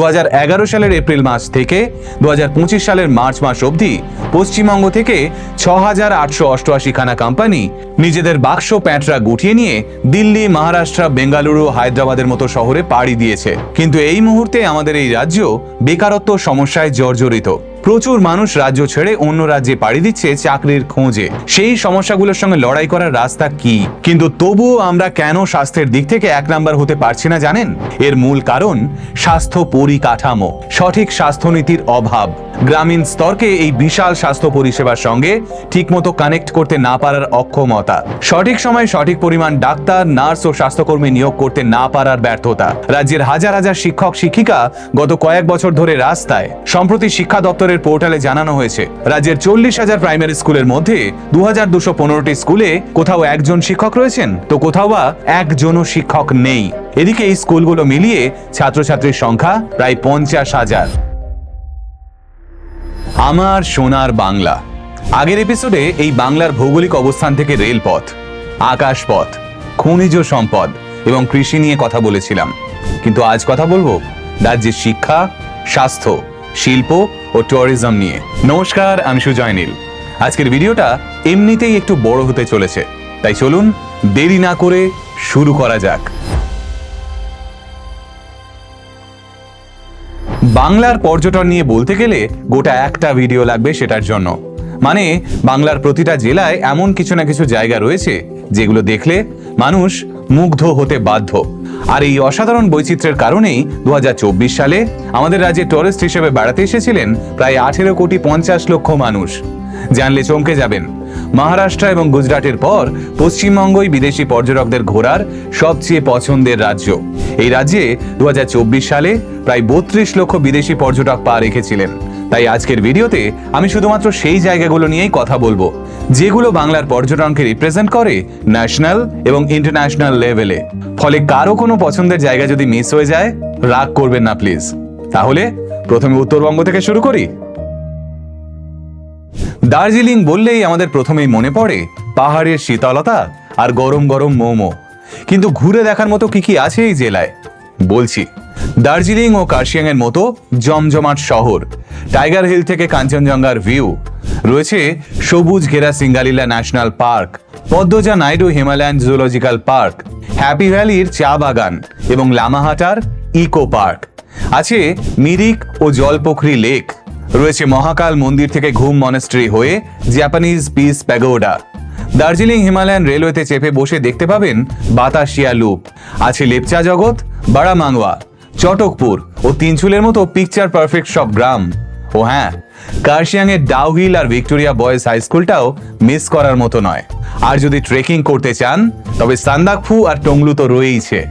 দু হাজার এগারো সালের এপ্রিল মাস থেকে দু হাজার পঁচিশ সালের মার্চ মাস অবধি পশ্চিমবঙ্গ থেকে ছ হাজার আটশো অষ্টআশি খানা কোম্পানি নিজেদের বাক্স প্যাঁটরা গুটিয়ে নিয়ে দিল্লি, মহারাষ্ট্র, বেঙ্গালুরু, হায়দ্রাবাদের মতো শহরে পাড়ি দিয়েছে। কিন্তু এই মুহূর্তে আমাদের এই রাজ্য বেকারত্ব সমস্যায় জর্জরিত। প্রচুর মানুষ রাজ্য ছেড়ে অন্য রাজ্যে পাড়ি দিচ্ছে চাকরির খোঁজে। সেই সমস্যাগুলোর সঙ্গে লড়াই করার রাস্তা কি? কিন্তু তবুও আমরা কেন স্বাস্থ্যের দিক থেকে এক নাম্বার হতে পারছি না জানেন? এর মূল কারণ স্বাস্থ্য পরিকাঠামো। সঠিক স্বাস্থ্যনীতির অভাব। গ্রামীণ স্তরকে এই বিশাল স্বাস্থ্য পরিষেবার সঙ্গে ঠিকমতো কানেক্ট করতে না পারার অক্ষমতা। সঠিক সময়ে সঠিক পরিমাণ ডাক্তার, নার্স ও স্বাস্থ্যকর্মী নিয়োগ করতে না পারার ব্যর্থতা। রাজ্যের হাজার হাজার শিক্ষক, শিক্ষিকা গত কয়েক বছর ধরে রাস্তায়। সম্প্রতি শিক্ষা দপ্তরের পোর্টালে জানানো হয়েছে, রাজ্যের চল্লিশ হাজার প্রাইমারি স্কুলের মধ্যে দু হাজার স্কুলে কোথাও একজন শিক্ষক রয়েছেন? তো কোথাও বা একজনও শিক্ষক নেই। এদিকে এই স্কুলগুলো মিলিয়ে ছাত্রছাত্রীর সংখ্যা প্রায় পঞ্চাশ হাজার। আমার সোনার বাংলা। আগের এপিসোডে এই বাংলার ভৌগোলিক অবস্থান থেকে রেলপথ, আকাশপথ, খনিজ সম্পদ এবং কৃষি নিয়ে কথা বলেছিলাম। কিন্তু আজ কথা বলব রাজ্যের শিক্ষা, স্বাস্থ্য শিল্প ও ট্যুরিজম নিয়ে। নমস্কার, আমি সুজয় নীল। আজকের ভিডিওটা এমনিতেই একটু বড় হতে চলেছে। তাই চলুন দেরি না করে শুরু করা যাক। বাংলার পর্যটন নিয়ে বলতে গেলে গোটা একটা ভিডিও লাগবে সেটার জন্য। মানে বাংলার প্রতিটা জেলায় এমন কিছু না কিছু জায়গা রয়েছে যেগুলো দেখলে মানুষ মুগ্ধ হতে বাধ্য। আর এই অসাধারণ বৈচিত্র্যের কারণেই দু হাজার চব্বিশ সালে আমাদের রাজ্যে টুরিস্ট হিসেবে বেড়াতে এসেছিলেন প্রায় আঠেরো কোটি পঞ্চাশ লক্ষ মানুষ। জানলে চমকে যাবেন। মহারাষ্ট্র এবং গুজরাটের পর পশ্চিমবঙ্গই বিদেশি পর্যটকদের ঘোরার সবচেয়ে পছন্দের রাজ্য। এই রাজ্যে দু হাজার চব্বিশ সালে প্রায় বত্রিশ লক্ষ বিদেশি পর্যটক পা রেখেছিলেন। তাই আজকের ভিডিওতে আমি শুধুমাত্র সেই জায়গাগুলো নিয়েই কথা বলব। যেগুলো বাংলার পর্যটনকে রিপ্রেজেন্ট করে ন্যাশনাল এবং ইন্টারন্যাশনাল লেভেলে ফলে কারও কোনো পছন্দের জায়গা যদি মিস হয়ে যায়, রাগ করবেন না প্লিজ তাহলে প্রথমে উত্তরবঙ্গ থেকে শুরু করি। দার্জিলিং বললেই আমাদের প্রথমেই মনে পড়ে পাহাড়ের শীতলতা আর গরম গরম মোমো। কিন্তু ঘুরে দেখার মতো কি কি আছে এই জেলায়? বলছি দার্জিলিং ও কার্শিয়াং এর মতো জমজমাট শহর। টাইগার হিল থেকে কাঞ্চনজঙ্ঘার ভিউ। রয়েছে সবুজ ঘেরা Singalila national park, Padmaja Naidu Himalayan zoological park, happy ভ্যালির চা বাগান এবং লামাহাটার ইকো পার্ক। আছে মিরিক ও জলপোখরি লেক। রয়েছে মহাকাল মন্দির থেকে ঘুম মনেস্ট্রি হয়ে Japanese peace pagoda. Darjeeling Himalayan রেলওয়েতে চেপে বসে দেখতে পাবেন বাতাসিয়া লুপ। আছে লেপচা জগৎ বাড়ামাংওয়া চটকপুর ও তিনচুলের মতো পিকচার পারফেক্ট সব গ্রাম। ও হ্যাঁ কার্শিয়াং এর ডাউহিল আর ভিক্টোরিয়া বয়েজ হাই স্কুলটাও মিস করার মতো নয়। আর যদি ট্রেকিং করতে চান, তবে সান্দাকফু আর টংলু তো রয়েইছে।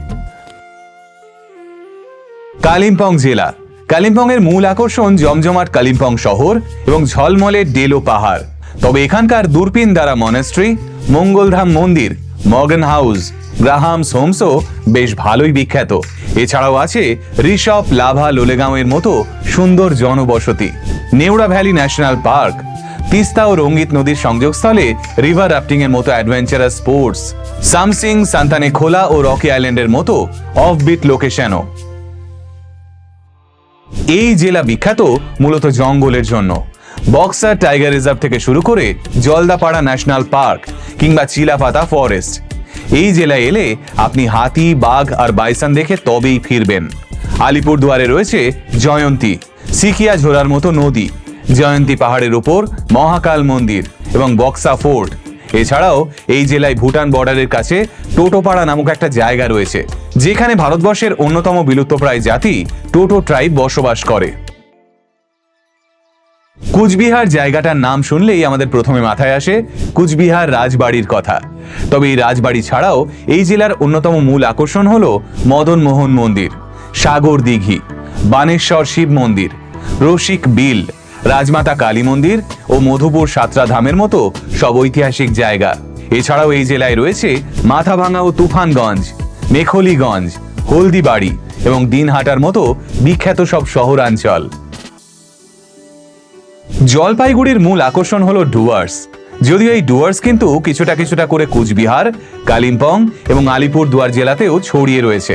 কালিম্পং জেলা। কালিম্পং এর মূল আকর্ষণ জমজমাট কালিম্পং শহর এবং ঝলমলে ডেলো পাহাড়। তবে এখানকার দূরপিন দ্বারা মনেস্ট্রি মঙ্গলধাম মন্দির মর্গান হাউস গ্রাহামস হোমসও বেশ ভালোই বিখ্যাত। এছাড়াও আছে ঋষভ লাভা লোলেগাঁওয়ের মতো সুন্দর জনবসতি। Neora valley national park, Teesta ও রঙ্গিত নদীর সংযোগস্থলে রিভার রাফটিং এর মতো অ্যাডভেঞ্চারাস স্পোর্টস, সামসিং, সান্তানে খোলা ও রকি আইল্যান্ডের মতো অফবিট লোকেশনও। এই জেলা বিখ্যাত মূলত জঙ্গলের জন্য। বক্সার টাইগার রিজার্ভ থেকে শুরু করে জলদাপাড়া ন্যাশনাল পার্ক কিংবা চিলাপাতা ফরেস্ট। এই জেলায় এলে আপনি হাতি, বাঘ আর বাইসান দেখে তবেই ফিরবেন। আলিপুরদুয়ারে রয়েছে জয়ন্তী, সিকিয়া ঝোলার মতো নদী। জয়ন্তী পাহাড়ের উপর মহাকাল মন্দির এবং বক্সা ফোর্ট। এছাড়াও এই জেলায় ভুটান বর্ডারের কাছে টোটোপাড়া নামক একটা জায়গা রয়েছে, যেখানে ভারতবর্ষের অন্যতম বিলুপ্তপ্রায় জাতি টোটো ট্রাইব বসবাস করে। কুচবিহার জায়গাটার নাম শুনলেই আমাদের প্রথমে মাথায় আসে কুচবিহার রাজবাড়ির কথা। তবে এই রাজবাড়ি ছাড়াও এই জেলার অন্যতম মূল আকর্ষণ হল মদন মোহন মন্দির, সাগর দিঘি, বানেশ্বর শিব মন্দির, রসিক বিল, রাজমাতা কালী মন্দির ও মধুপুর সাতরা ধামের মতো সব ঐতিহাসিক জায়গা। এছাড়াও এই জেলায় রয়েছে মাথাভাঙা ও তুফানগঞ্জ, মেখলিগঞ্জ, হলদিবাড়ি এবং দিনহাটার মতো বিখ্যাত সব শহরাঞ্চল। জলপাইগুড়ির মূল আকর্ষণ হলো ডুয়ার্স। যদিও এই ডুয়ার্স কিন্তু কিছুটা কিছুটা করে কুচবিহার, কালিম্পং এবং আলিপুর দুয়ার জেলাতেও ছড়িয়ে রয়েছে।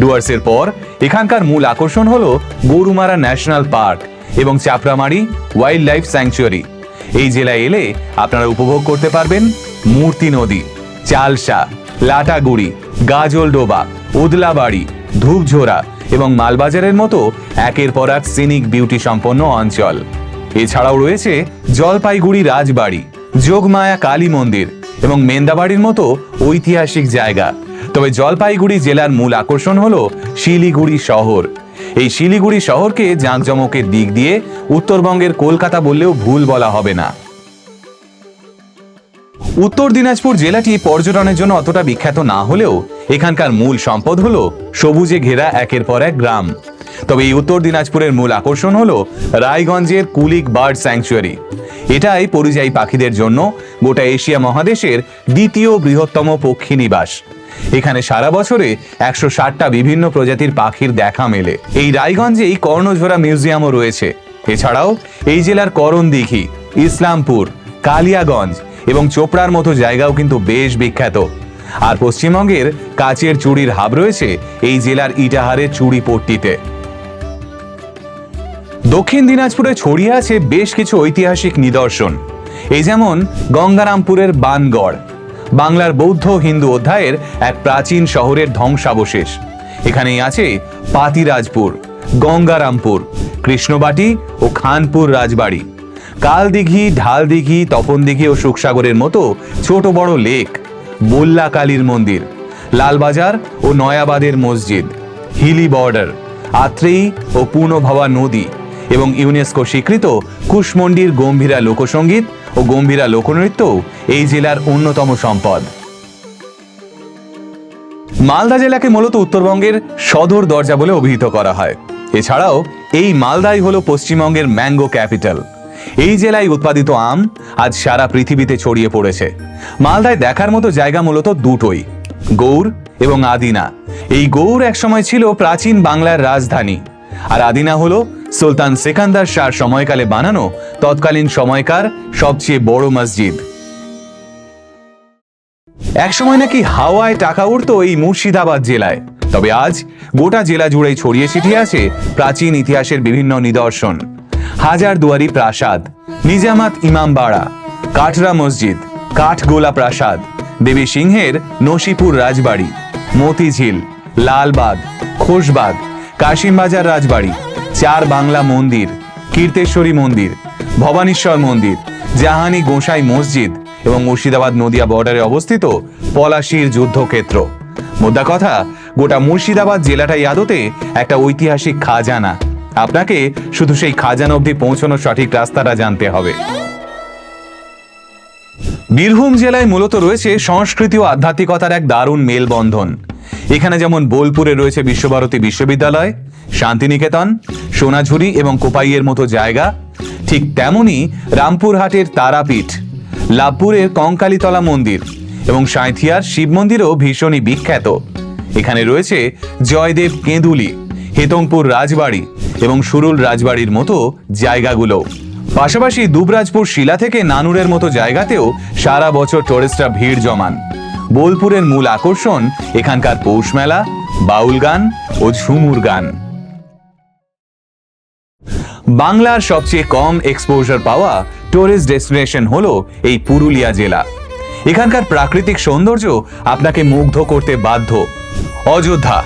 ডুয়ার্সের পর এখানকার মূল আকর্ষণ হল গরুমারা ন্যাশনাল পার্ক এবং চাপড়ামারি ওয়াইল্ড লাইফ স্যাংচুয়ারি। এই জেলায় এলে আপনারা উপভোগ করতে পারবেন মূর্তি নদী, চালসা, লাটাগুড়ি গাজলডোবা উদলাবাড়ি, ধূপঝোড়া এবং মালবাজারের মতো একের পর এক সিনিক বিউটি সম্পন্ন অঞ্চল। এছাড়াও রয়েছে জলপাইগুড়ি রাজবাড়ি, যোগমায়া কালী মন্দির এবং মেন্দাবাড়ির মতো ঐতিহাসিক জায়গা। তবে জলপাইগুড়ি জেলার মূল আকর্ষণ হল শিলিগুড়ি শহর। এই শিলিগুড়ি শহরকে জাঁকজমকের দিক দিয়ে উত্তরবঙ্গের কলকাতা বললেও ভুল বলা হবে না। উত্তর দিনাজপুর জেলাটি পর্যটনের জন্য অতটা বিখ্যাত না হলেও এখানকার মূল সম্পদ হলো সবুজে ঘেরা একের পর এক গ্রাম। তবে এই উত্তর দিনাজপুরের মূল আকর্ষণ হলো রায়গঞ্জের কুলিক বার্ড স্যাংচুয়ারি। এটাই পরিযায়ী পাখিদের জন্য গোটা এশিয়া মহাদেশের দ্বিতীয় বৃহত্তম পক্ষী নিবাস। এখানে সারা বছরে একশো ষাটটা বিভিন্ন প্রজাতির পাখির দেখা মেলে। এই রায়গঞ্জেই কর্ণঝোড়া মিউজিয়ামও রয়েছে। এছাড়াও এই জেলার করণ দিঘি ইসলামপুর, কালিয়াগঞ্জ এবং চোপড়ার মতো জায়গাও কিন্তু বেশ বিখ্যাত। আর পশ্চিমবঙ্গের কাচের চুড়ির হাব রয়েছে এই জেলার ইটাহারের চুড়ি পট্টিতে দক্ষিণ দিনাজপুরে ছড়িয়ে আছে বেশ কিছু ঐতিহাসিক নিদর্শন। এই যেমন গঙ্গারামপুরের বানগড়, বাংলার বৌদ্ধ হিন্দু অধ্যায়ের এক প্রাচীন শহরের ধ্বংসাবশেষ। এখানেই আছে পাতিরাজপুর, গঙ্গারামপুর, কৃষ্ণবাটি ও খানপুর রাজবাড়ি। কালদিঘি, ঢালদিঘি, তপনদিঘি ও সুখসাগরের মতো ছোট বড় লেক, মোল্লা কালীর মন্দির, লালবাজার ও নয়াবাদের মসজিদ, হিলি বর্ডার, আত্রেয়ী ও পূর্ণভবা নদী এবং ইউনেস্কো স্বীকৃত কুশমন্ডির গম্ভীরা লোকসঙ্গীত ও গম্ভীরা লোকনৃত্য এই জেলার অন্যতম সম্পদ। মালদা জেলাকে মূলত উত্তরবঙ্গের সদর দরজা বলে অভিহিত করা হয়। এছাড়াও এই মালদাই হলো পশ্চিমবঙ্গের ম্যাঙ্গো ক্যাপিটাল। এই জেলায় উৎপাদিত আম আজ সারা পৃথিবীতে ছড়িয়ে পড়েছে। মালদায় দেখার মতো জায়গা মূলত দুটোই গৌর এবং আদিনা। এই গৌর একসময় ছিল প্রাচীন বাংলার রাজধানী। আর আদিনা হলো সুলতান সেকান্দার শাহর সময়কালে বানানো তৎকালীন সময়কার সবচেয়ে বড় মসজিদ। একসময় নাকি হাওয়ায় টাকা উঠতো এই মুর্শিদাবাদ জেলায়, তবে আজ গোটা জেলা জুড়েই ছড়িয়ে ছিটিয়ে আছে প্রাচীন ইতিহাসের বিভিন্ন নিদর্শন। হাজার দুয়ারি প্রাসাদ, নিজামাত ইমামবাড়া কাটরা মসজিদ, কাঠগোলা প্রাসাদ, দেবী সিংহের নসিপুর রাজবাড়ি, মতিঝিল, লালবাগ, খোশবাগ কাশিমবাজার রাজবাড়ি, চার বাংলা মন্দির, কীর্তেশ্বরী মন্দির, ভবানীশ্বর মন্দির, জাহানি গোসাই মসজিদ এবং মুর্শিদাবাদ নদিয়া বর্ডারে অবস্থিত পলাশির যুদ্ধক্ষেত্র। মোদ্দা কথা, গোটা মুর্শিদাবাদ জেলাটাই আদতে একটা ঐতিহাসিক খাজানা। আপনাকে শুধু সেই খাজানা অবধি পৌঁছানোর সঠিক রাস্তাটা জানতে হবে। বীরভূম জেলায় মূলত রয়েছে সংস্কৃতি ও আধ্যাত্মিকতার এক দারুণ মেলবন্ধন। এখানে যেমন বোলপুরে রয়েছে বিশ্বভারতী বিশ্ববিদ্যালয়, শান্তিনিকেতন, সোনাঝুরি এবং কোপাইয়ের মতো জায়গা, ঠিক তেমনি রামপুরহাটের তারাপীঠ, লাভপুরের কঙ্কালীতলা মন্দির এবং সাঁথিয়ার শিব মন্দিরও ভীষণই বিখ্যাত। এখানে রয়েছে জয়দেব কেঁদুলি হেতংপুর রাজবাড়ি এবং সুরুল রাজবাড়ির মতো জায়গাগুলো। পাশাপাশি দুবরাজপুর শিলা থেকে নানুরের মতো জায়গাতেও সারা বছর টুরিস্টরা ভিড় জমান। বোলপুরের মূল আকর্ষণ এখানকার পৌষ মেলা, বাউল গান ও ঝুমুর গান। বাংলার সবচেয়ে কম এক্সপোজার পাওয়া টুরিস্ট ডেস্টিনেশন হলো এই পুরুলিয়া জেলা। এখানকার প্রাকৃতিক সৌন্দর্য আপনাকে মুগ্ধ করতে বাধ্য। অযোধ্যা,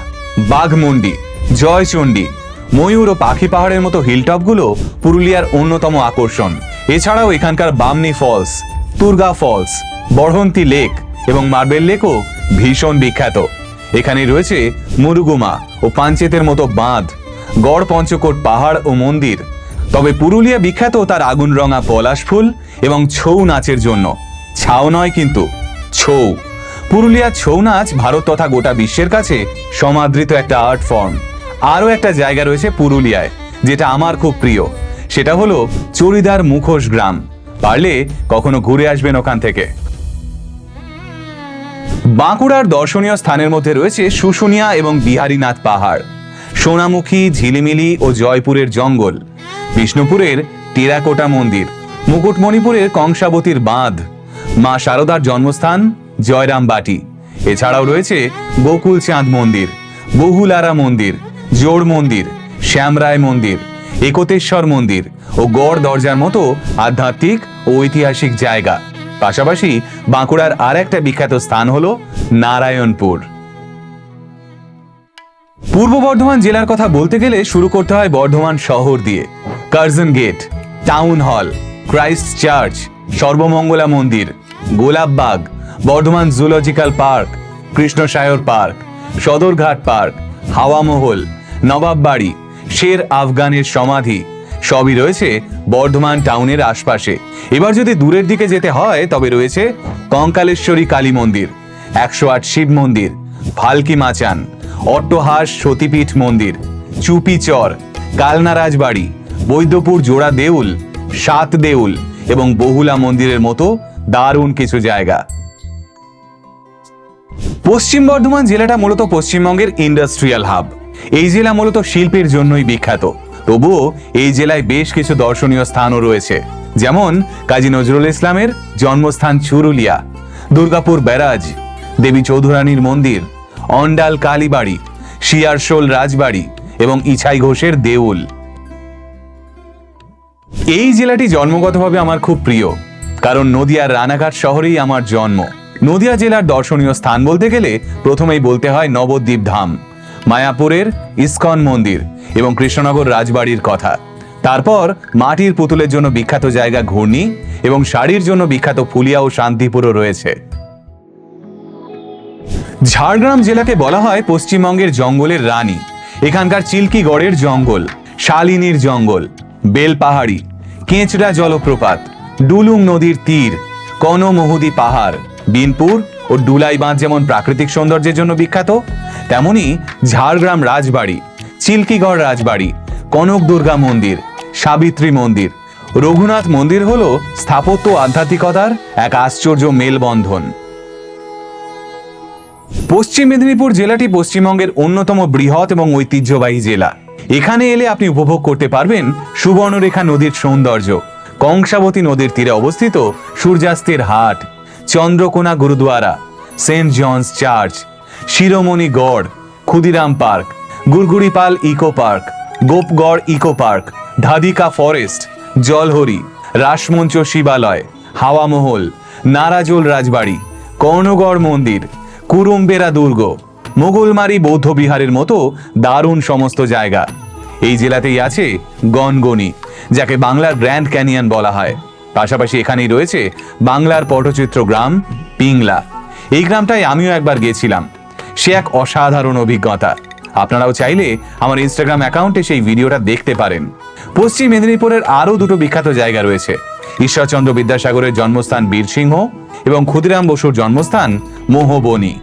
বাঘমুন্ডি, জয়চণ্ডী, ময়ূর ও পাখি পাহাড়ের মতো হিলটপগুলো পুরুলিয়ার অন্যতম আকর্ষণ। এছাড়াও এখানকার Bamni falls Turga falls Barahanti lake এবং মার্বেল লেকও ভীষণ বিখ্যাত। এখানে রয়েছে মুরুগুমা ও পাঞ্চেতের মতো বাঁধ, গড় পঞ্চকোট পাহাড় ও মন্দির। তবে পুরুলিয়া বিখ্যাত তার আগুন রঙা পলাশ ফুল এবং ছৌ নাচের জন্য। ছাও নয় কিন্তু, ছৌ। পুরুলিয়ার ছৌ নাচ ভারত তথা গোটা বিশ্বের কাছে সমাদৃত একটা আর্ট ফর্ম। আরও একটা জায়গা রয়েছে পুরুলিয়ায়, যেটা আমার খুব প্রিয়। সেটা হলো চরিদার মুখোশ গ্রাম। পারলে কখনো ঘুরে আসবেন ওখান থেকে। বাঁকুড়ার দর্শনীয় স্থানের মধ্যে রয়েছে শুশুনিয়া এবং বিহারীনাথ পাহাড়। সোনামুখী, ঝিলিমিলি ও জয়পুরের জঙ্গল। বিষ্ণুপুরের টেরাকোটা মন্দির। মুকুটমণিপুরের কংসাবতীর বাঁধ। মা শারদার জন্মস্থান জয়রাম বাটি এছাড়াও রয়েছে গোকুল চাঁদ মন্দির, বহুলারা মন্দির, জোড় মন্দির, শ্যামরায় মন্দির, একতেশ্বর মন্দির ও গড় দরজার মতো আধ্যাত্মিক ও ঐতিহাসিক জায়গা। পাশাপাশি বাঁকুড়ার আর একটা বিখ্যাত স্থান হলো নারায়ণপুর। পূর্ব বর্ধমান জেলার কথা বলতে গেলে শুরু করতে হয় বর্ধমান শহর দিয়ে। Curzon gate, town hall, Christ church, Sarbamangala মন্দির Golapbag Bardhaman zoological park, Krishnasayar park, Sadarghat park, Hawamahal, Nawabbari, Sher আফগানের সমাধি সবই রয়েছে বর্ধমান টাউনের আশপাশে। এবার যদি দূরের দিকে যেতে হয়, তবে রয়েছে কঙ্কালেশ্বরী কালী মন্দির, একশো আট শিব মন্দির, ফালকি মাচান, অট্টহাস সতীপীঠ মন্দির চুপিচর কালনা রাজবাড়ি বৈদ্যপুর জোড়া দেউল, সাত দেউল এবং বহুলা মন্দিরের মতো দারুণ কিছু জায়গা। পশ্চিম বর্ধমান জেলাটা মূলত পশ্চিমবঙ্গের ইন্ডাস্ট্রিয়াল হাব। এই জেলা মূলত শিল্পের জন্যই বিখ্যাত। তবুও এই জেলায় বেশ কিছু দর্শনীয় স্থানও রয়েছে। যেমন কাজী নজরুল ইসলামের জন্মস্থান চুরুলিয়া, দুর্গাপুর ব্যারাজ, দেবী চৌধুরানীর মন্দির, অন্ডাল কালীবাড়ি শিয়ারশোল রাজবাড়ি এবং ইছাই ঘোষের দেউল। এই জেলাটি জন্মগতভাবে আমার খুব প্রিয়, কারণ নদিয়ার রানাঘাট শহরেই আমার জন্ম। নদিয়া জেলার দর্শনীয় স্থান বলতে গেলে প্রথমেই বলতে হয় নবদ্বীপ ধাম। মায়াপুরের ইস্কন মন্দির এবং কৃষ্ণনগর রাজবাড়ির কথা। তারপর মাটির পুতুলের জন্য বিখ্যাত জায়গা ঘূর্ণি এবং শাড়ির জন্য বিখ্যাত ফুলিয়া ও শান্তিপুরও রয়েছে। ঝাড়গ্রাম জেলাকে বলা হয় পশ্চিমবঙ্গের জঙ্গলের রানী। এখানকার চিল্কিগড়ের জঙ্গল, শালিনীর জঙ্গল, বেলপাহাড়ি, কেঁচড়া জলপ্রপাত, ডুলুং নদীর তীর, কনমহুদি পাহাড়, বিনপুর ও ডুলাই বাঁধ যেমন প্রাকৃতিক সৌন্দর্যের জন্য বিখ্যাত, তেমনি ঝাড়গ্রাম রাজবাড়ি, চিল্কিগড় রাজবাড়ি, কনক দুর্গা মন্দির, সাবিত্রী মন্দির, রঘুনাথ মন্দির হল স্থাপত্য আধ্যাত্মিকতার এক আশ্চর্য মেলবন্ধন। পশ্চিম মেদিনীপুর জেলাটি পশ্চিমবঙ্গের অন্যতম বৃহৎ এবং ঐতিহ্যবাহী জেলা। এখানে এলে আপনি উপভোগ করতে পারবেন সুবর্ণরেখা নদীর সৌন্দর্য। কংসাবতী নদীর তীরে অবস্থিত সূর্যাস্তের হাট। Chandrakona gurdwara saint John's church, Shiromani Garh, Khudiram park Gurguripal eco park, Gopgarh eco park, Dhadika forest, Jalhari, Rasmancha Shivalaya, Hawamahal, Narajole Rajbari, Karnagarh মন্দির, কুরুম্বেরা দুর্গ, মোগলমারি বৌদ্ধ বিহারের মতো দারুণ সমস্ত জায়গা। এই জেলাতেই আছে গনগনি, যাকে বাংলার গ্র্যান্ড ক্যানিয়ন বলা হয়। পাশাপাশি এখানেই রয়েছে বাংলার পটচিত্র গ্রাম, পিংলা। এই গ্রামটায় আমিও একবার গিয়েছিলাম। সে এক অসাধারণ অভিজ্ঞতা। আপনারাও চাইলে আমার ইনস্টাগ্রাম অ্যাকাউন্টে সেই ভিডিওটা দেখতে পারেন। পশ্চিম মেদিনীপুরের আরও দুটো বিখ্যাত জায়গা রয়েছে। ঈশ্বরচন্দ্র বিদ্যাসাগরের জন্মস্থান বীরসিংহ এবং ক্ষুদিরাম বসুর জন্মস্থান মোহবনী।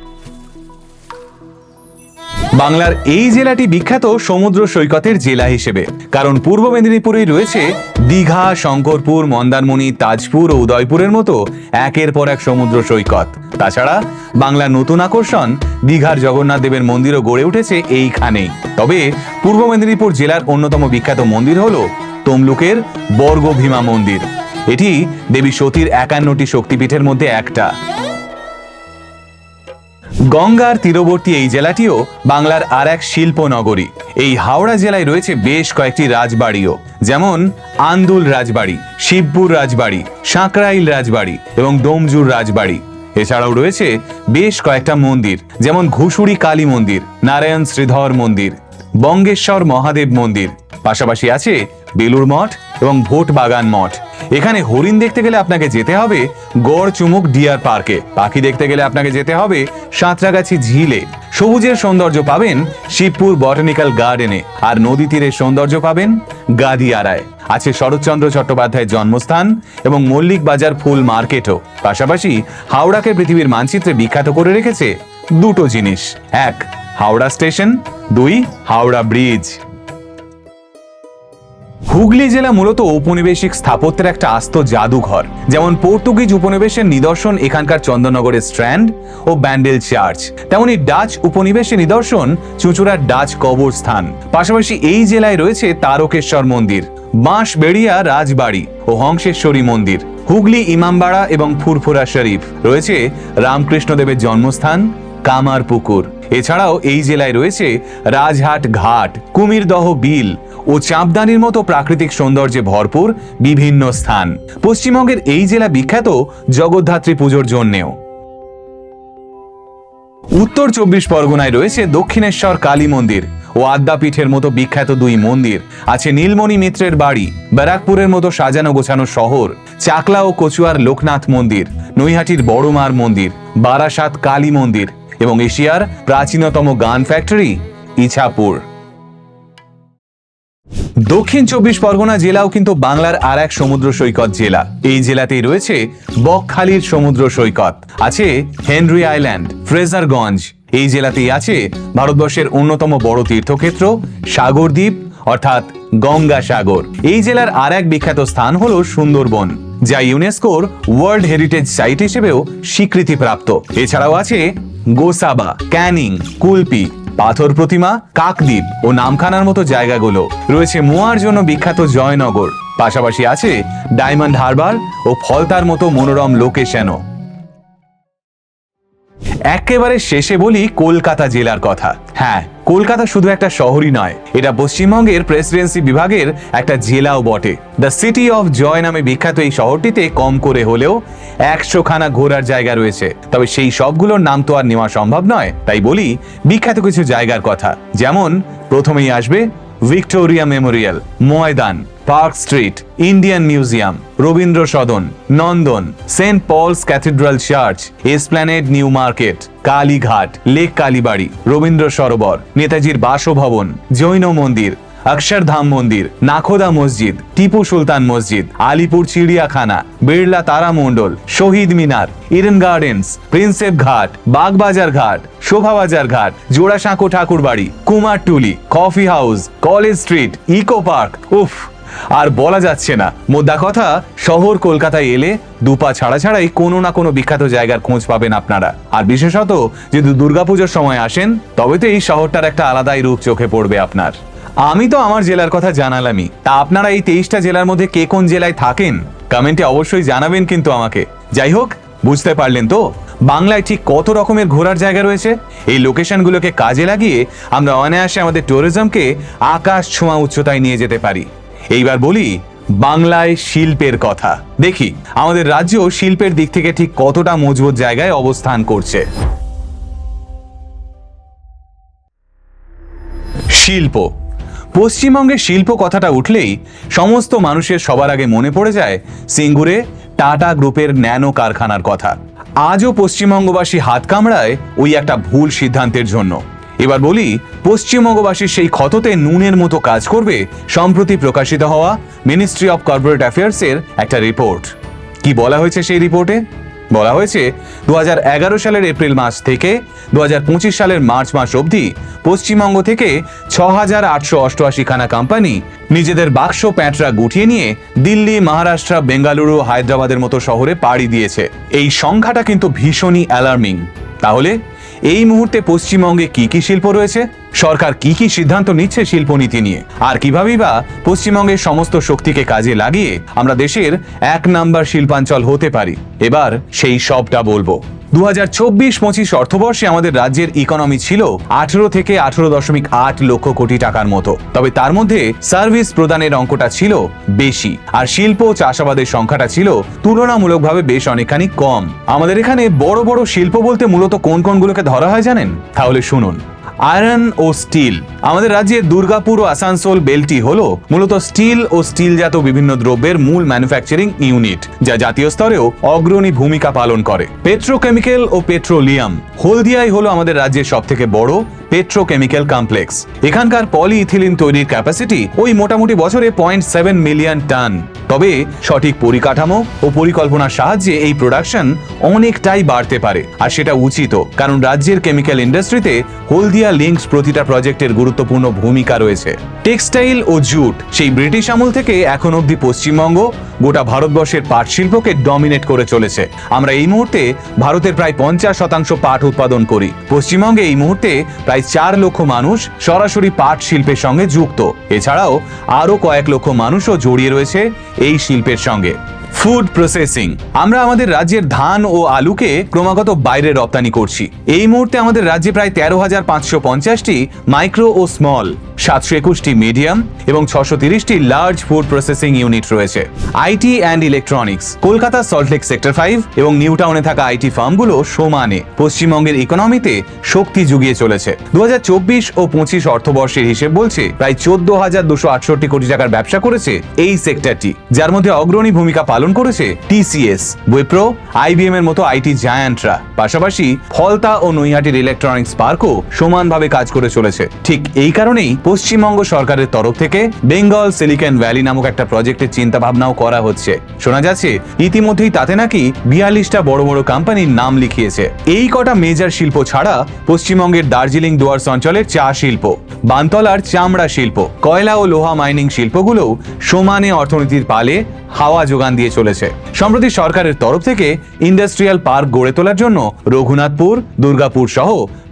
বাংলার এই জেলাটি বিখ্যাত সমুদ্র সৈকতের জেলা হিসেবে। কারণ পূর্ব মেদিনীপুরেই রয়েছে দীঘা, শঙ্করপুর, মন্দারমণি, তাজপুর ও উদয়পুরের মতো একের পর এক সমুদ্র সৈকত। তাছাড়া বাংলার নতুন আকর্ষণ দীঘার জগন্নাথ দেবের মন্দিরও গড়ে উঠেছে এইখানেই। তবে পূর্ব মেদিনীপুর জেলার অন্যতম বিখ্যাত মন্দির হল তমলুকের বর্গ ভীমা মন্দির। এটি দেবী সতীর একান্নটি শক্তিপীঠের মধ্যে একটা। গঙ্গার তীরবর্তী এই জেলাটিও বাংলার আর এক শিল্প নগরী এই হাওড়া জেলায় রয়েছে বেশ কয়েকটি রাজবাড়িও, যেমন আন্দুল রাজবাড়ি, শিবপুর রাজবাড়ি, সাঁকরাইল রাজবাড়ি এবং ডোমজুর রাজবাড়ি। এছাড়াও রয়েছে বেশ কয়েকটা মন্দির, যেমন ঘুষুরি কালী মন্দির, নারায়ণ শ্রীধর মন্দির, বঙ্গেশ্বর মহাদেব মন্দির। পাশাপাশি আছে বেলুর মঠ এবং ভোট বাগান মঠ। এখানে হরিণ দেখতে গেলে আপনাকে যেতে হবে গড় চুমুক ডিয়ার পার্কে। পাখি দেখতে গেলে আপনাকে যেতে হবে সাঁতরাগাছি ঝিলে। সবুজের সৌন্দর্য পাবেন শিবপুর বটানিক্যাল গার্ডেনে। আর নদী তীরের সৌন্দর্য পাবেন গাদিয়ারায়। আছে শরৎচন্দ্র চট্টোপাধ্যায়ের জন্মস্থান এবং মল্লিক বাজার ফুল মার্কেটও। পাশাপাশি হাওড়াকে পৃথিবীর মানচিত্রে বিখ্যাত করে রেখেছে দুটো জিনিস। এক, হাওড়া স্টেশন। দুই, হাওড়া ব্রিজ। হুগলি জেলা মূলত ঔপনিবেশিক স্থাপত্যের একটা আস্ত জাদুঘর, যেমন পর্তুগিজ উপনিবেশের নিদর্শন এখানকার চন্দননগরের স্ট্র্যান্ড ও ব্যান্ডেল চার্চ, তেমনি ডাচ উপনিবেশের নিদর্শন চুঁচুড়ার ডাচ কবরস্থান পাশাপাশি এই জেলায় রয়েছে তারকেশ্বর মন্দির, বাঁশবেড়িয়া রাজবাড়ি ও হংসেশ্বরী মন্দির। হুগলি ইমামবাড়া এবং ফুরফুরা শরীফ, রয়েছে রামকৃষ্ণদেবের জন্মস্থান কামারপুকুর এছাড়াও এই জেলায় রয়েছে রাজহাট ঘাট, কুমিরদহ বিল ও চাঁপদানির মতো প্রাকৃতিক সৌন্দর্যে ভরপুর বিভিন্ন স্থান। পশ্চিমবঙ্গের এই জেলা বিখ্যাত জগদ্ধাত্রী পুজোর জন্যেও। উত্তর চব্বিশ পরগনায় রয়েছে দক্ষিণেশ্বর কালী মন্দির ও আদ্যাপীঠের মতো বিখ্যাত দুই মন্দির। আছে নীলমণি মিত্রের বাড়ি, ব্যারাকপুরের মতো সাজানো গোছানো শহর, চাকলা ও কচুয়ার লোকনাথ মন্দির, নৈহাটির বড়মার মন্দির, বারাসাত কালী মন্দির এবং এশিয়ার প্রাচীনতম গান ফ্যাক্টরি, ইছাপুর। দক্ষিণ চব্বিশ পরগনা জেলাও কিন্তু বাংলার আর এক সমুদ্র সৈকত জেলা। এই জেলাতেই রয়েছে বকখালির সমুদ্র সৈকত। আছে হেনরি আইল্যান্ড, ফ্রেজারগঞ্জ। এই জেলাতেই আছে ভারতবর্ষের অন্যতম বড় তীর্থক্ষেত্র, সাগরদ্বীপ, অর্থাৎ গঙ্গা সাগর এই জেলার আর এক বিখ্যাত স্থান হল সুন্দরবন। যা ইউনেস্কোর ওয়ার্ল্ড হেরিটেজ সাইট হিসেবেও স্বীকৃতিপ্রাপ্ত এছাড়াও আছে গোসাবা, ক্যানিং, কুলপি, পাথর প্রতিমা, কাকদ্বীপ ও নামখানার মতো জায়গাগুলো। রয়েছে মোয়ার জন্য বিখ্যাত জয়নগর। পাশাপাশি আছে ডায়মন্ড হারবার ও ফলতার মতো মনোরম লোকেশনও। একেবারে শেষে বলি কলকাতা জেলার কথা। হ্যাঁ কলকাতা শুধু একটা শহরই নয়, এটা পশ্চিমবঙ্গের প্রেসিডেন্সি বিভাগের একটা জেলাও বটে। দ্য সিটি অফ জয় নামে বিখ্যাত এই শহরটিতে কম করে হলেও একশোখানা ঘোরার জায়গা রয়েছে। তবে সেই সবগুলোর নাম তো আর নেওয়া সম্ভব নয়, তাই বলি বিখ্যাত কিছু জায়গার কথা। যেমন, প্রথমেই আসবে Victoria memorial, Maidan, park street, Indian museum Rabindra Sadan Nandan, saint Paul's cathedral church, Esplanade new market, Kalighat, lake Kalibari, Rabindra Sarobar, নেতাজির বাসভবন, জৈন মন্দির অক্ষরধাম মন্দির, নাখোদা মসজিদ, টিপু সুলতান মসজিদ, আলিপুর চিড়িয়াখানা, Birla Taramandal Shahid Minar Eden gardens, Prinsep ghat, Bagbazar ghat, Shobhabazar ghat, Jorasanko Thakur Bari Kumartuli coffee house, college street, eco park, উফ, আর বলা যাচ্ছে না। মোদ্দা কথা, শহর কলকাতায় এলে দুপা ছাড়া ছাড়াই কোনো না কোনো বিখ্যাত জায়গার খোঁজ পাবেন আপনারা। আর বিশেষত, যদি দুর্গাপুজোর সময় আসেন তবে তো এই শহরটার একটা আলাদাই রূপ চোখে পড়বে আপনার। আমি তো আমার জেলার কথা জানালামই। তা আপনারা এই তেইশটা জেলার মধ্যে কে কোন জেলায় থাকেন? কমেন্টে অবশ্যই জানাবেন কিন্তু আমাকে। যাই হোক, বুঝতে পারলেন তো? বাংলায় ঠিক কত রকমের ঘোরার জায়গা রয়েছে? এই লোকেশনগুলোকে কাজে লাগিয়ে আমরা অনায়াসে আমাদের ট্যুরিজমকে আকাশ ছোঁয়া উচ্চতায় নিয়ে যেতে পারি। এইবার বলি, বাংলায় শিল্পের কথা। দেখি, আমাদের রাজ্য শিল্পের দিক থেকে ঠিক কতটা মজবুত জায়গায় অবস্থান করছে? শিল্প। পশ্চিমবঙ্গে শিল্প কথাটা উঠলেই সমস্ত মানুষের সবার আগে মনে পড়ে যায় সিঙ্গুরে টাটা গ্রুপের ন্যানো কারখানার কথা। আজও পশ্চিমবঙ্গবাসী হাত কামড়ায় ওই একটা ভুল সিদ্ধান্তের জন্য। এবার বলি পশ্চিমবঙ্গবাসীর সেই ক্ষততে নুনের মতো কাজ করবে সম্প্রতি প্রকাশিত হওয়া মিনিস্ট্রি অফ কর্পোরেট অ্যাফেয়ার্সের একটা রিপোর্ট। কি বলা হয়েছে সেই রিপোর্টে? বলা হয়েছে, দুহাজার এগারো সালের এপ্রিল মাস থেকে দুহাজার পঁচিশ সালের মার্চ মাস অবধি পশ্চিমবঙ্গ থেকে ছ হাজার আটশো অষ্টআশি খানা কোম্পানি নিজেদের বাক্স প্যাঁটরা গুটিয়ে নিয়ে দিল্লি, মহারাষ্ট্র, বেঙ্গালুরু, হায়দ্রাবাদের মতো শহরে পাড়ি দিয়েছে। এই সংখ্যাটা কিন্তু ভীষণই অ্যালার্মিং তাহলে এই মুহূর্তে পশ্চিমবঙ্গে কি কি শিল্প রয়েছে? সরকার কি কি সিদ্ধান্ত নিচ্ছে শিল্পনীতি নিয়ে? আর কিভাবেই বা পশ্চিমবঙ্গের সমস্ত শক্তিকে কাজে লাগিয়ে আমরা দেশের এক নাম্বার শিল্পাঞ্চল হতে পারি? এবার সেই সবটা বলব। দু হাজার চব্বিশ পঁচিশ অর্থবর্ষে আমাদের রাজ্যের ইকোনমি ছিল আঠারো থেকে আঠারো দশমিক আট লক্ষ কোটি টাকার মতো। তবে তার মধ্যে সার্ভিস প্রদানের অঙ্কটা ছিল বেশি, আর শিল্প ও চাষাবাদের সংখ্যাটা ছিল তুলনামূলকভাবে বেশ অনেকখানি কম। আমাদের এখানে বড় বড় শিল্প বলতে মূলত কোন কোনগুলোকে ধরা হয় জানেন? তাহলে শুনুন। আয়রন ও স্টিল আমাদের রাজ্যে দুর্গাপুর ও আসানসোল বেলটি হল মূলত স্টিল ও স্টিলজাত বিভিন্ন দ্রব্যের মূল ম্যানুফ্যাকচারিং ইউনিট যা জাতীয় স্তরেও অগ্রণী ভূমিকা পালন করে। পেট্রোকেমিক্যাল ও পেট্রোলিয়াম হলদিয়াই হলো আমাদের রাজ্যের সব থেকে বড় পেট্রোকেমিক্যাল কমপ্লেক্স এখানকার পলিইথিলিন তৈরির ক্যাপাসিটি ওই মোটামুটি বছরে পয়েন্ট সেভেন মিলিয়ন টন তবে সঠিক পরিকাঠামো ও পরিকল্পনার সাহায্যে এই প্রোডাকশন অনেকটাই বাড়তে পারে। আর সেটা উচিত, কারণ রাজ্যের কেমিক্যাল ইন্ডাস্ট্রিতে হলদিয়া লিঙ্কস প্রতিটা প্রজেক্টের গুরুত্বপূর্ণ ভূমিকা রয়েছে। টেক্সটাইল ও জুট সেই ব্রিটিশ আমল থেকে এখন অবধি পশ্চিমবঙ্গ গোটা ভারতবর্ষের পাট শিল্পকে ডমিনেট করে চলেছে। আমরা এই মুহূর্তে ভারতের প্রায় পঞ্চাশ শতাংশ পাট উৎপাদন করি। পশ্চিমবঙ্গে এই মুহূর্তে প্রায় চার লক্ষ মানুষ সরাসরি পাট শিল্পের সঙ্গে যুক্ত। এছাড়াও আরও কয়েক লক্ষ মানুষও জড়িয়ে রয়েছে এই শিল্পের সঙ্গে। ফুড প্রসেসিং আমরা আমাদের রাজ্যের ধান ও আলুকে ক্রমাগত বাইরে রপ্তানি করছি। এই মুহূর্তে আমাদের রাজ্যে প্রায় তেরো হাজার পাঁচশো পঞ্চাশটি মাইক্রো ও স্মল সাতশো একুশটি মিডিয়াম এবং ছশো তিরিশটি লার্জ ফুড প্রসেসিং ইউনিট রয়েছে। IT and electronics Kolkata Salt Lake sector five এবং নিউ টাউনে থাকা আইটি ফার্মগুলো সমানে পশ্চিমবঙ্গের ইকোনমিতে শক্তি জুগিয়ে চলেছে। দু ও পঁচিশ অর্থবর্ষের হিসেব বলছে প্রায় চোদ্দ হাজার দুশো আটষট্টি কোটি টাকার ব্যবসা করেছে এই সেক্টরটি যার মধ্যে অগ্রণী ভূমিকা পালন করেছে টিসিএস উইপ্রো আইবিএম এর মতো আইটি জায়ান্টরা পাশাপাশি ফলতা ও নৈহাটির ইলেকট্রনিক্স পার্কও সমানভাবে কাজ করে চলেছে। ঠিক এই কারণেই পশ্চিমবঙ্গ সরকারের তরফ থেকে বেঙ্গল সিলিকন ভ্যালি নামক একটা প্রজেক্টের চিন্তা ভাবনাও করা হচ্ছে। শোনা যাচ্ছে, ইতিমধ্যেই তাতে নাকি বিয়াল্লিশটা বড় বড় কোম্পানির নাম লিখিয়েছে। এই কটা মেজার শিল্প ছাড়া পশ্চিমবঙ্গের দার্জিলিং ডুয়ার্স অঞ্চলের চা শিল্প, বানতলার চামড়া শিল্প, কয়লা ও লোহা মাইনিং শিল্পগুলোও সমানে অর্থনীতির পালে হাওয়া যোগান দিয়ে চলেছে। সম্প্রতি সরকারের তরফ থেকে ইন্ডাস্ট্রিয়াল পার্ক গড়ে তোলার জন্য রঘুনাথপুর, দুর্গাপুর সহ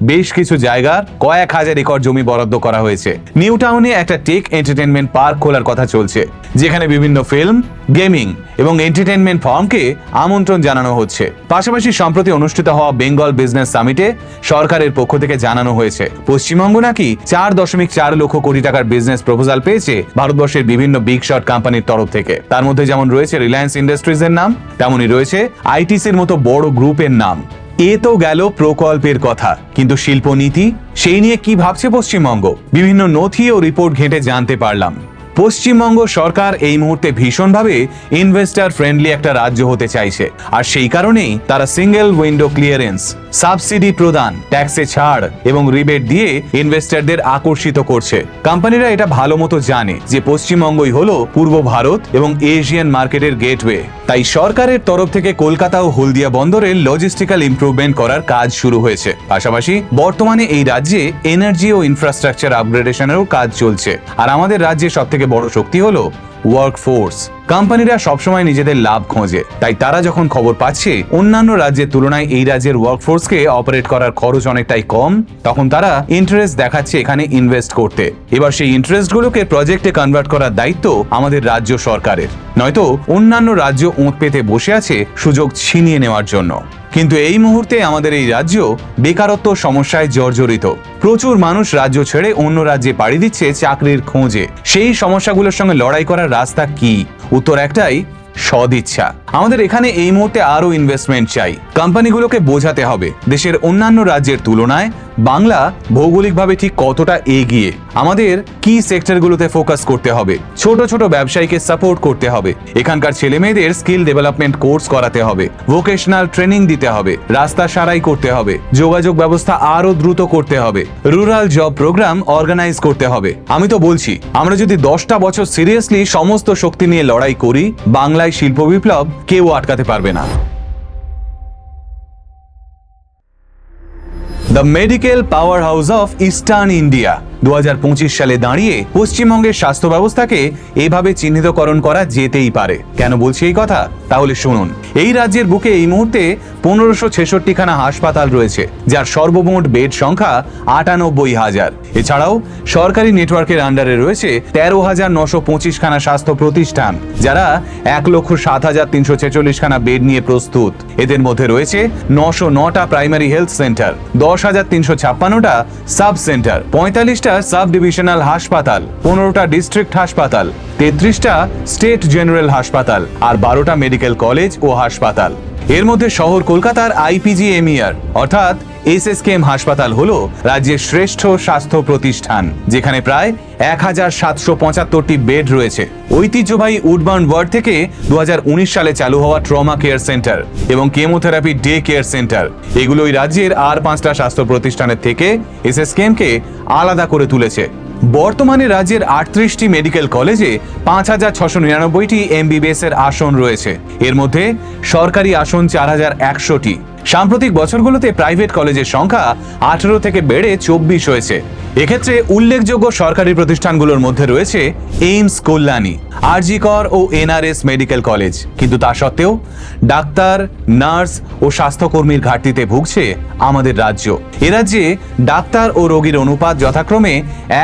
বেশ কিছু জায়গার কয়েক হাজার একর জমি বরাদ্দ করা হয়েছে। নিউ টাউনে একটা টেক এন্টারটেনমেন্ট পার্ক খোলার কথা চলছে, যেখানে বিভিন্ন ফিল্ম, গেমিং এবং এন্টারটেনমেন্ট ফার্মকে আমন্ত্রণ জানানো হচ্ছে। পাশাপাশি সম্প্রতি অনুষ্ঠিত হওয়া বেঙ্গল বিজনেস সামিটে সরকারের পক্ষ থেকে জানানো হয়েছে, পশ্চিমবঙ্গ নাকি চার দশমিক চার লক্ষ কোটি টাকার বিজনেস প্রপোজাল পেয়েছে ভারতবর্ষের বিভিন্ন বিগ শট কোম্পানির তরফ থেকে। তার মধ্যে যেমন রয়েছে রিলায়েন্স ইন্ডাস্ট্রিজ এর নাম, তেমনই রয়েছে আইটিসির মতো বড় গ্রুপের নাম। এ তো গেল প্রকল্পের কথা। কিন্তু শিল্পনীতি? সেই নিয়ে কি ভাবছে পশ্চিমবঙ্গ? বিভিন্ন নথি ও রিপোর্ট ঘেঁটে জানতে পারলাম। পশ্চিমবঙ্গ সরকার এই মুহূর্তে ভীষণভাবে ইনভেস্টার ফ্রেন্ডলি একটা রাজ্য হতে চাইছে। আর সেই কারণেই তারা সিঙ্গেল উইন্ডো ক্লিয়ারেন্স সাবসিডি প্রদান ট্যাক্সে ছাড় এবং রিবেট দিয়ে ইনভেস্টরদের আকর্ষিত করছে। কোম্পানিরা এটা ভালো মতো জানে যে পশ্চিমবঙ্গই হলো পূর্ব ভারত এবং এশিয়ান মার্কেটের গেটওয়ে তাই সরকারের তরফ থেকে কলকাতা ও হলদিয়া বন্দরের লজিস্টিক্যাল ইমপ্রুভমেন্ট করার কাজ শুরু হয়েছে। পাশাপাশি বর্তমানে এই রাজ্যে এনার্জি ও ইনফ্রাস্ট্রাকচার আপগ্রেডেশনেরও কাজ চলছে। আর আমাদের রাজ্যে সব থেকে বড় শক্তি হলো ওয়ার্ক ফোর্স কোম্পানিরা সবসময় নিজেদের লাভ খোঁজে। তাই তারা যখন খবর পাচ্ছে, অন্যান্য রাজ্যের তুলনায় এই রাজ্যের ওয়ার্কফোর্সকে অপারেট করার খরচ অনেকটাই কম, তখন তারা ইন্টারেস্ট দেখাচ্ছে এখানে ইনভেস্ট করতে। এবার সেই ইন্টারেস্টগুলোকে প্রজেক্টে কনভার্ট করার দায়িত্ব আমাদের রাজ্য সরকারের। নয়তো অন্যান্য রাজ্য ওঁত পেতে বসে আছে সুযোগ ছিনিয়ে নেওয়ার জন্য। কিন্তু এই মুহূর্তে আমাদের এই রাজ্য বেকারত্ব সমস্যায় জর্জরিত। প্রচুর মানুষ রাজ্য ছেড়ে অন্য রাজ্যে পাড়ি দিচ্ছে চাকরির খোঁজে। সেই সমস্যাগুলোর সঙ্গে লড়াই করার রাস্তা কি? উত্তর একটাই সদিচ্ছা। আমাদের এখানে এই মুহূর্তে আরও ইনভেস্টমেন্ট চাই। কোম্পানিগুলোকে বোঝাতে হবে। দেশের অন্যান্য রাজ্যের তুলনায় বাংলা ভৌগোলিকভাবে ঠিক কতটা এগিয়ে। আমাদের কি সেক্টরগুলোতে ফোকাস করতে হবে? ছোট ছোট ব্যবসায়ীকে সাপোর্ট করতে হবে। এখানকার ছেলে মেয়েদের স্কিল ডেভেলপমেন্ট কোর্স করাতে হবে। ভোকেশনাল ট্রেনিং দিতে হবে। রাস্তা সারাই করতে হবে। যোগাযোগ ব্যবস্থা আরও দ্রুত করতে হবে। রুরাল জব প্রোগ্রাম অর্গানাইজ করতে হবে। আমি তো বলছি, আমরা যদি দশটা বছর সিরিয়াসলি সমস্ত শক্তি নিয়ে লড়াই করি, বাংলায় শিল্প বিপ্লব কেউ আটকাতে পারবে না। The medical powerhouse of eastern India দু হাজার পঁচিশ সালে দাঁড়িয়ে পশ্চিমবঙ্গের স্বাস্থ্য ব্যবস্থাকে এভাবে চিহ্নিতকরণ করা যেতেই পারে। কেন বলছি এই কথা? তাহলে শুনুন। এই রাজ্যের বুকে এই মুহূর্তে পনেরোশো ছেষট্টিখানা হাসপাতাল রয়েছে, যার সর্বমোট বেড সংখ্যা আটানব্বই হাজার। এছাড়াও সরকারি নেটওয়ার্কের আন্ডারে রয়েছে তেরো হাজার নশো পঁচিশখানা স্বাস্থ্য প্রতিষ্ঠান, যারা এক লক্ষ সাত হাজার তিনশো ছেচল্লিশখানা বেড নিয়ে প্রস্তুত। এদের মধ্যে রয়েছে নশো নটা প্রাইমারি হেলথ সেন্টার, দশ হাজার তিনশো ছাপ্পান্নটা সাব সেন্টার, পঁয়তাল্লিশটা সাব ডিভিশনাল হাসপাতাল, পনেরোটা ডিস্ট্রিক্ট হাসপাতাল, তেত্রিশটা স্টেট জেনারেল হাসপাতাল আর বারোটা মেডিকেল কলেজ ও হাসপাতাল। এর মধ্যে শহর কলকাতার আইপিজি এমিআর অর্থাৎ এসএসকেএম হাসপাতাল হলো রাজ্যের শ্রেষ্ঠ স্বাস্থ্য প্রতিষ্ঠান, যেখানে প্রায় এক হাজার সাতশো পঁচাত্তরটি বেড রয়েছে। ঐতিহ্যবাহী উডবার্ন ওয়ার্ড থেকে দুহাজার উনিশ সালে চালু হওয়া ট্রমা কেয়ার সেন্টার এবং কেমোথেরাপি ডে কেয়ার সেন্টার, এগুলোই রাজ্যের আর পাঁচটা স্বাস্থ্য প্রতিষ্ঠানের থেকে এসএসকেএমকে আলাদা করে তুলেছে। বর্তমানে রাজ্যের আটত্রিশটি মেডিকেল কলেজে পাঁচ হাজার ছশো নিরানব্বইটি এমবিবিএস এর আসন রয়েছে। এর মধ্যে সরকারি আসন চার হাজার একশোটি। সাম্প্রতিক বছরগুলোতে প্রাইভেট কলেজের সংখ্যা আঠারো থেকে বেড়ে চব্বিশ হয়েছে। এক্ষেত্রে উল্লেখযোগ্য সরকারি প্রতিষ্ঠানগুলোর মধ্যে রয়েছে এইমস, কল্যাণী আরজিকর ও এনআরএস মেডিকেল কলেজ। কিন্তু তা সত্ত্বেও ডাক্তার, নার্স ও স্বাস্থ্যকর্মীর ঘাটতিতে ভুগছে আমাদের রাজ্য। এ রাজ্যে ডাক্তার ও রোগীর অনুপাত যথাক্রমে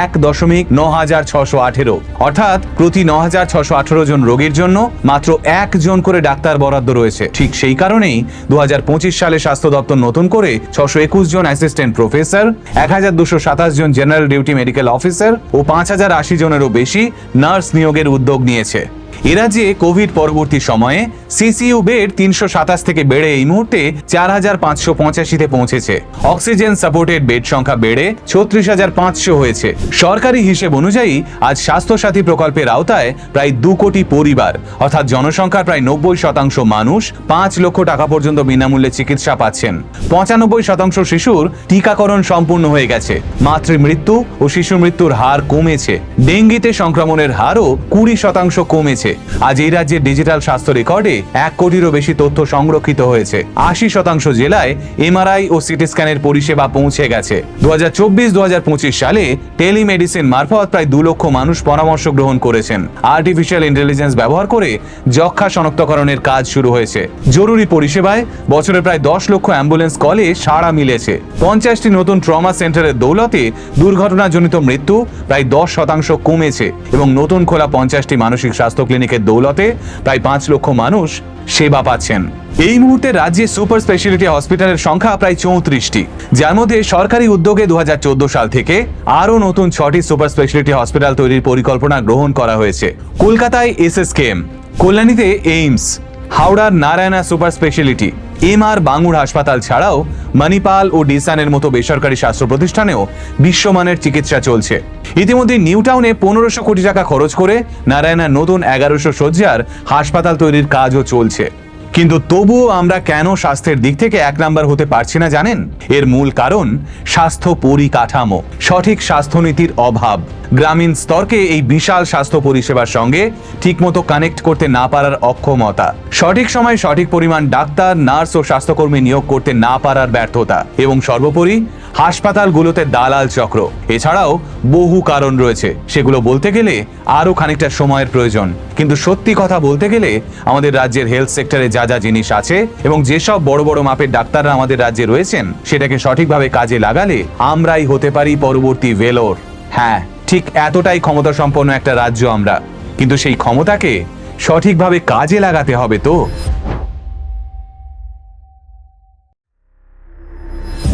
এক দশমিক ন হাজার ছশো আঠেরো। অর্থাৎ প্রতি ন হাজার ছশো আঠেরো জন রোগীর জন্য মাত্র একজন করে ডাক্তার বরাদ্দ রয়েছে। ঠিক সেই কারণেই দু হাজার পঁচিশ সালে স্বাস্থ্য দপ্তর নতুন করে ছশো একুশ জন অ্যাসিস্ট্যান্ট প্রফেসর, এক হাজার দুশো সাতাশ জন জেনারেল ডিউটি মেডিকেল অফিসার ও পাঁচ হাজার আশি জনেরও বেশি নার্স নিয়োগের উদ্যোগ নিয়েছে। এ রাজ্যে কোভিড পরবর্তী সময়ে সিসিইউ বেড তিনশো সাতাশ থেকে বেড়ে এই মুহূর্তে চার হাজার পাঁচশো পঁচাশিতে পৌঁছেছে। অক্সিজেন সাপোর্টেড বেড সংখ্যা বেড়ে ছত্রিশ হাজার পাঁচশো হয়েছে। সরকারি হিসেব অনুযায়ী আজ স্বাস্থ্যসাথী প্রকল্পের আওতায় প্রায় দু কোটি পরিবার, অর্থাৎ জনসংখ্যার প্রায় নব্বই শতাংশ মানুষ পাঁচ লক্ষ টাকা পর্যন্ত বিনামূল্যে চিকিৎসা পাচ্ছেন। পঁচানব্বই শতাংশ শিশুর টিকাকরণ সম্পূর্ণ হয়ে গেছে। মাতৃমৃত্যু ও শিশু মৃত্যুর হার কমেছে। ডেঙ্গিতে সংক্রমণের হারও কুড়ি শতাংশ কমেছে। আজ এই রাজ্যের ডিজিটাল স্বাস্থ্য রেকর্ডে এক কোটিরও বেশি তথ্য সংরক্ষিত হয়েছে। আশি শতাংশ জেলায় এমআরআই ও সিটি স্ক্যানের পরিষেবা পৌঁছে গেছে। দু হাজার চব্বিশ সালে টেলিমেডিসিন মারফত প্রায় দু লক্ষ মানুষ পরামর্শ গ্রহণ করেছেন। আর্টিফিশিয়াল ইন্টেলিজেন্স ব্যবহার করে যক্ষা শনাক্তকরণের কাজ শুরু হয়েছে। জরুরি পরিষেবায় বছরে প্রায় দশ লক্ষ অ্যাম্বুলেন্স কলে সাড়া মিলেছে। পঞ্চাশটি নতুন ট্রমা সেন্টারের দৌলতে দুর্ঘটনাজনিত মৃত্যু প্রায় দশ শতাংশ কমেছে এবং নতুন খোলা পঞ্চাশটি মানসিক স্বাস্থ্য ক্লিনিকের দৌলতে প্রায় পাঁচ লক্ষ মানুষ সেবা পাচ্ছেন। এই মুহূর্তে রাজ্যে সুপার স্পেশালিটি হসপিটালের সংখ্যা প্রায় চৌত্রিশটি। যার মধ্যে সরকারি উদ্যোগে দু হাজার চোদ্দ সাল থেকে আরও নতুন ছটি সুপার স্পেশালিটি হসপিটাল তৈরির পরিকল্পনা গ্রহণ করা হয়েছে। কলকাতায় এস এস এসএসকেএম, কল্যাণীতে এইমস হাওড়ার Narayana super speciality M R Bangur হাসপাতাল ছাড়াও মানিপাল ও ডিসানের মতো বেসরকারি স্বাস্থ্য প্রতিষ্ঠানেও বিশ্বমানের চিকিৎসা চলছে। ইতিমধ্যে নিউ টাউনে পনেরোশো কোটি টাকা খরচ করে নারায়ণা নতুন এগারোশো শয্যার হাসপাতাল তৈরির কাজও চলছে। কিন্তু তবুও আমরা কেন স্বাস্থ্যের দিক থেকে এক নাম্বার হতে পারছি না জানেন? এর মূল কারণ স্বাস্থ্য পরিকাঠামো। সঠিক স্বাস্থ্যনীতির অভাব। গ্রামীণ স্তরকে এই বিশাল স্বাস্থ্য পরিষেবার সঙ্গে ঠিকমতো কানেক্ট করতে না পারার অক্ষমতা। সঠিক সময় সঠিক পরিমাণ ডাক্তার, নার্স ও স্বাস্থ্যকর্মী নিয়োগ করতে না পারার ব্যর্থতা। এবং সর্বোপরি হাসপাতালগুলোতে দালাল চক্র। এছাড়াও বহু কারণ রয়েছে। সেগুলো বলতে গেলে আরও খানিকটা সময়ের প্রয়োজন। কিন্তু সত্যি কথা বলতে গেলে আমাদের রাজ্যের হেলথ সেক্টরে যা যা জিনিস আছে এবং যেসব বড় বড় মাপের ডাক্তাররা আমাদের রাজ্যে রয়েছেন, সেটাকে সঠিকভাবে কাজে লাগালে আমরাই হতে পারি পরবর্তী ভেলোর হ্যাঁ ঠিক এতটাই ক্ষমতা সম্পন্ন একটা রাজ্য আমরা। কিন্তু সেই ক্ষমতাকে সঠিকভাবে কাজে লাগাতে হবে তো?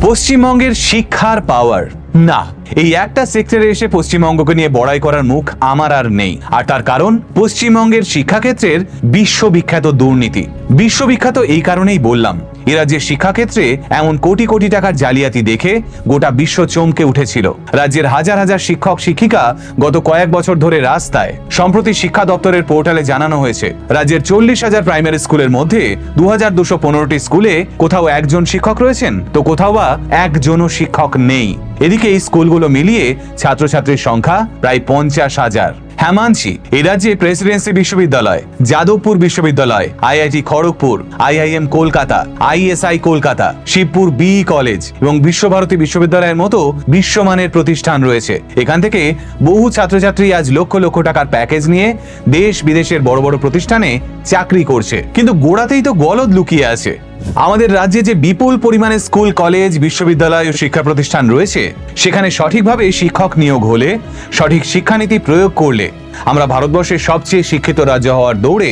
পশ্চিমবঙ্গের শিক্ষার পাওয়ার না। এই একটা সেক্টরে এসে পশ্চিমবঙ্গকে নিয়ে বড়াই করার মুখ আমার আর নেই। আর তার কারণ, পশ্চিমবঙ্গের শিক্ষাক্ষেত্রের বিশ্ববিখ্যাত দুর্নীতি। বিশ্ববিখ্যাত এই কারণেই বললাম, এ রাজ্যের শিক্ষাক্ষেত্রে এমন কোটি কোটি টাকার জালিয়াতি দেখে গোটা বিশ্ব চমকে উঠেছিল। রাজ্যের হাজার হাজার শিক্ষক, শিক্ষিকা গত কয়েক বছর ধরে রাস্তায়, সম্প্রতি শিক্ষা দপ্তরের পোর্টালে জানানো হয়েছে, রাজ্যের চল্লিশ হাজার প্রাইমারি স্কুলের মধ্যে দু হাজার দুশো পনেরোটি স্কুলে কোথাও একজন শিক্ষক রয়েছেন? তো কোথাও বা একজনও শিক্ষক নেই। এদিকে এই স্কুলগুলো মিলিয়ে ছাত্রছাত্রীর সংখ্যা প্রায় পঞ্চাশ হাজার। হ্যাঁ মানছি এ রাজ্যে প্রেসিডেন্সি বিশ্ববিদ্যালয়, যাদবপুর বিশ্ববিদ্যালয়, IIT Kharagpur, IIM Kolkata, ISI Kolkata, Shibpur B college এবং বিশ্বভারতী বিশ্ববিদ্যালয়ের মতো বিশ্বমানের প্রতিষ্ঠান রয়েছে। এখান থেকে বহু ছাত্রছাত্রী আজ লক্ষ লক্ষ টাকার প্যাকেজ নিয়ে দেশ বিদেশের বড় বড় প্রতিষ্ঠানে চাকরি করছে। কিন্তু গোড়াতেই তো গলদ লুকিয়ে আছে। আমাদের রাজ্যে যে বিপুল পরিমাণে স্কুল, কলেজ, বিশ্ববিদ্যালয় ও শিক্ষা প্রতিষ্ঠান রয়েছে, সেখানে সঠিকভাবে শিক্ষক নিয়োগ হলে সঠিক শিক্ষানীতি প্রয়োগ করলে আমরা ভারতবর্ষের সবচেয়ে শিক্ষিত রাজ্য হওয়ার দৌড়ে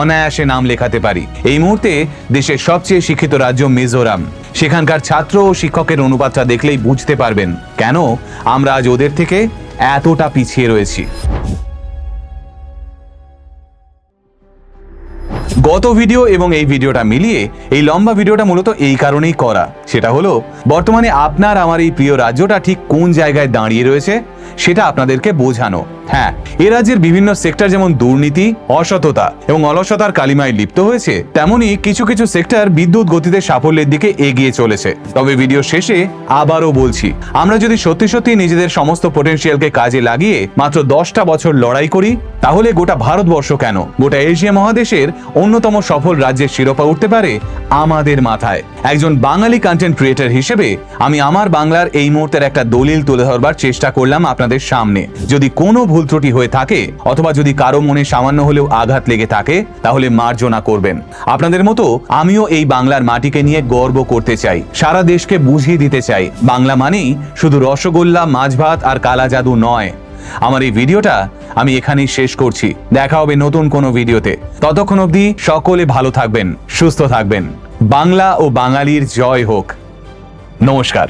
অনায়াসে নাম লেখাতে পারি। এই মুহূর্তে দেশের সবচেয়ে শিক্ষিত রাজ্য মিজোরাম। সেখানকার ছাত্র ও শিক্ষকের অনুপাতটা দেখলেই বুঝতে পারবেন কেন আমরা আজ ওদের থেকে এতটা পিছিয়ে রয়েছি। গত ভিডিও এবং এই ভিডিওটা মিলিয়ে এই লম্বা ভিডিওটা মূলত এই কারণেই করা। সেটা হলো, বর্তমানে আপনার, আমার এই প্রিয় রাজ্যটা ঠিক কোন জায়গায় দাঁড়িয়ে রয়েছে? সেটা আপনাদেরকে বোঝানো। হ্যাঁ এ রাজ্যের বিভিন্ন সেক্টর যেমন দুর্নীতি, অসততা এবং অলসতার কালিমায় লিপ্ত হয়েছে, তেমনি কিছু কিছু সেক্টর বিদ্যুৎ গতিতে সাফল্যের দিকে এগিয়ে চলেছে। তবে ভিডিও শেষে আবারও বলছি, আমরা যদি সত্যি সত্যি নিজেদের সমস্ত পোটেন্সিয়ালকে কাজে লাগিয়ে মাত্র দশটা বছর লড়াই করি, তাহলে গোটা ভারতবর্ষ কেন? গোটা এশিয়া মহাদেশের অন্যতম সফল রাজ্যের শিরোপা উঠতে পারে আমাদের মাথায়। একজন বাঙালি কন্টেন্ট ক্রিয়েটার হিসেবে আমি আমার বাংলার এই মুহূর্তের একটা দলিল তুলে ধরবার চেষ্টা করলাম আপনাদের সামনে। যদি কোনো ভুল ত্রুটি হয়ে থাকে, অথবা যদি কারও মনে সামান্য হলেও আঘাত লেগে থাকে, তাহলে মার্জনা করবেন। আপনাদের মতো আমিও এই বাংলার মাটিকে নিয়ে গর্ব করতে চাই। সারা দেশকে বুঝিয়ে দিতে চাই। বাংলা মানেই শুধু রসগোল্লা মাছ ভাত আর কালা জাদু নয়। আমার এই ভিডিওটা আমি এখানেই শেষ করছি। দেখা হবে নতুন কোনো ভিডিওতে। ততক্ষণ অবধি সকলে ভালো থাকবেন, সুস্থ থাকবেন। বাংলা ও বাঙালির জয় হোক। নমস্কার।